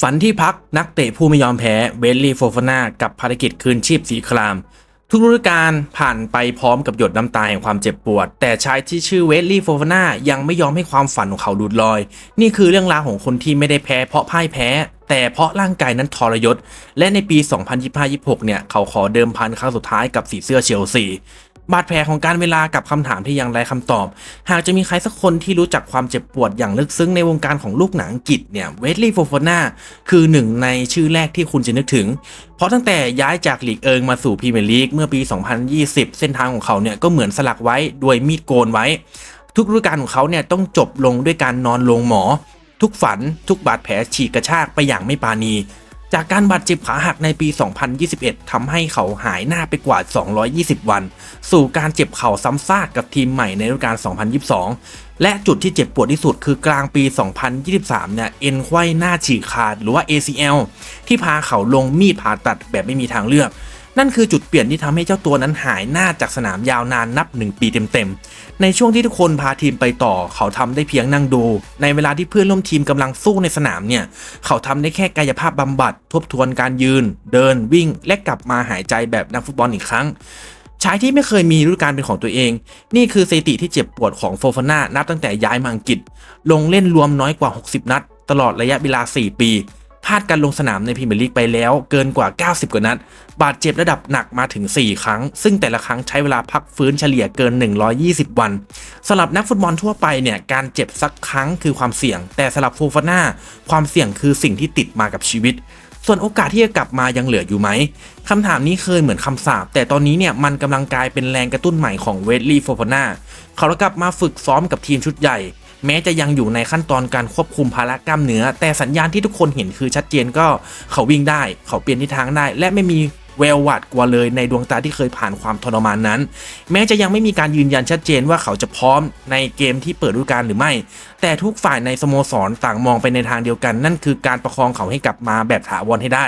ฝันที่พักนักเตะผู้ไม่ยอมแพ้เวลลี่โฟฟานากับภารกิจคืนชีพสีคราม ทุกฤดูกาลผ่านไปพร้อมกับหยดน้ำตาแห่งความเจ็บปวด แต่ชายที่ชื่อเวลลี่โฟฟานายังไม่ยอมให้ความฝันของเขาหลุดลอย นี่คือเรื่องราวของคนที่ไม่ได้แพ้เพราะพ่ายแพ้ แต่เพราะร่างกายนั้นทรยศ และในปี 2025-26 เนี่ย เขาขอเดิมพันครั้งสุดท้ายกับสีเสื้อเชลซี บาดแผลของการเวลากับคำถามที่ยังไร้คำตอบ หากจะมีใครสักคนที่รู้จักความเจ็บปวดอย่างลึกซึ้งในวงการของลูกหนังอังกฤษเนี่ยเวสลีย์โฟฟาน่าคือหนึ่งในชื่อแรกที่คุณจะนึกถึง เพราะตั้งแต่ย้ายจากลีกเอิงมาสู่พรีเมียร์ลีกเมื่อปี 2020 เส้นทางของเขาเนี่ยก็เหมือนสลักไว้ด้วยมีดโกนไว้ ทุกฤดูกาลของเขาเนี่ยต้องจบลงด้วยการนอนลงหมอ ทุกฝัน ทุกบาดแผลฉีกกระชากไปอย่างไม่ปราณี จากการบาดเจ็บขาหักในปี 2021ทำให้เขาหายหน้าไปกว่า 220 วัน สู่การเจ็บเข่าซ้ำซากกับทีมใหม่ในฤดูกาล 2022 และจุดที่เจ็บปวดที่สุดคือกลางปี 2023 เนี่ย เอ็นไขว้หน้าฉีกขาดหรือว่า ACL ที่พาเขาลงมีดผ่าตัดแบบไม่มีทางเลือก นั่นคือจุดเปลี่ยนที่ทำให้เจ้าตัวนั้นหายหน้าจากสนามยาวนานนับ 1 ปีเต็มๆ ในช่วงที่ทุกคนพาทีมไปต่อ เขาทำได้เพียงนั่งดู ในเวลาที่เพื่อนร่วมทีมกำลังสู้ในสนามเนี่ย เขาทำได้แค่กายภาพบำบัด ทบทวนการยืน เดินวิ่ง และกลับมาหายใจแบบนักฟุตบอลอีกครั้งชายที่ไม่เคยมีฤดูกาลเป็นของตัวเอง นี่คือสถิติที่เจ็บปวดของโฟฟาน่านับตั้งแต่ย้ายมาอังกฤษ ลงเล่นรวมน้อยกว่า 60 นัด ตลอดระยะเวลา 4 ปี พลาดการลงสนามในพรีเมียร์ลีกไปแล้วเกินกว่า 90 กว่านัด บาดเจ็บระดับหนักมาถึง 4 ครั้ง ซึ่งแต่ละครั้งใช้เวลาพักฟื้นเฉลี่ยเกิน 120 วันสำหรับนักฟุตบอลทั่วไปเนี่ยการเจ็บสักครั้งคือความเสี่ยง แต่สำหรับโฟฟาน่าความเสี่ยงคือสิ่งที่ติดมากับชีวิต ส่วนโอกาสที่จะกลับมายังเหลืออยู่ไหมคำถามนี้เคยเหมือนคำสาปแต่ตอนนี้เนี่ยมันกำลังกลายเป็นแรงกระตุ้นใหม่ของเวดลี่โฟฟาน่าเขากลับมาฝึกซ้อมกับทีมชุดใหญ่ แม้จะยังอยู่ในขั้นตอนการควบคุมภาระกล้ามเนื้อ แต่สัญญาณที่ทุกคนเห็นคือชัดเจนก็เขาวิ่งได้ เขาเปลี่ยนทิศทางได้ และไม่มี แววหวาดกลัวเลยในดวงตาที่เคยผ่านความทรมานนั้น แม้จะยังไม่มีการยืนยันชัดเจนว่าเขาจะพร้อมในเกมที่เปิดฤดูกาลหรือไม่ แต่ทุกฝ่ายในสโมสรต่างมองไปในทางเดียวกัน นั่นคือการประคองเขาให้กลับมาแบบถาวรให้ได้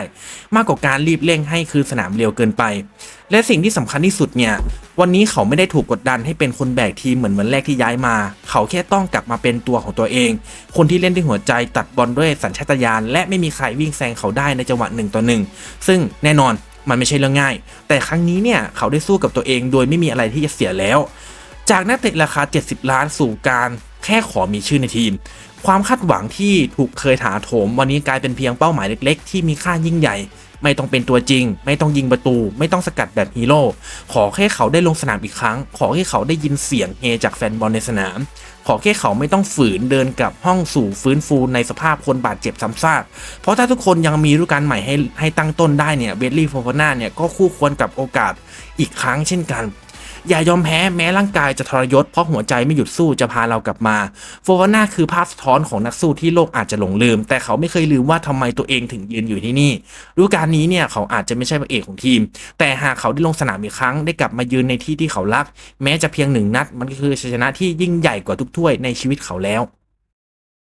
มากกว่าการรีบเร่งให้คืนสนามเร็วเกินไป และสิ่งที่สำคัญที่สุดเนี่ยวันนี้เขาไม่ได้ถูกกดดันให้เป็นคนแบกทีมเหมือนวันแรกที่ย้ายมา เขาแค่ต้องกลับมาเป็นตัวของตัวเอง คนที่เล่นด้วยหัวใจตัดบอลด้วยสัญชาตญาณและไม่มีใครวิ่งแซงเขาได้ในจังหวะหนึ่งต่อหนึ่งซึ่งแน่นอน มันไม่ใช่เรื่องง่าย แต่ครั้งนี้เนี่ยเขาได้สู้กับตัวเองโดยไม่มีอะไรที่จะเสียแล้ว จากนักเตะราคา 70 ล้านสู่การ แค่ขอมีชื่อในทีม ความคาดหวังที่ถูกเคยถาโถม วันนี้กลายเป็นเพียงเป้าหมายเล็ก ๆ ที่มีค่ายิ่งใหญ่ ไม่ต้องเป็นตัวจริง ไม่ต้องยิงประตู ไม่ต้องสกัดแบบฮีโร่ขอแค่เขาได้ลงสนามอีกครั้ง ขอแค่เขาได้ยินเสียงเฮจากแฟนบอลในสนาม ขอแค่เขาไม่ต้องฝืนเดินกลับห้องสู่ฟื้นฟูในสภาพคนบาดเจ็บซ้ำซากเพราะถ้าทุกคนยังมีฤดูกาลใหม่ให้ให้ตั้งต้นได้เนี่ยเบลลี่โฟฟาน่าเนี่ยก็คู่ควรกับโอกาสอีกครั้งเช่นกัน อย่ายอมแพ้แม้ร่างกายจะทรยศเพราะหัวใจไม่หยุดสู้จะพาเรากลับมาโฟวาน่าคือภาพสะท้อนของนักสู้ที่โลกอาจจะหลงลืม แต่เขาไม่เคยลืมว่าทำไมตัวเองถึงยืนอยู่ที่นี่ฤดูกาลนี้เนี่ยเขาอาจจะไม่ใช่พระเอกของทีม แต่หากเขาได้ลงสนามอีกครั้งได้กลับมายืนในที่ที่เขารัก แม้จะเพียงหนึ่งนัดมันก็คือชัยชนะที่ยิ่งใหญ่กว่าทุกถ้วยในชีวิตเขาแล้ว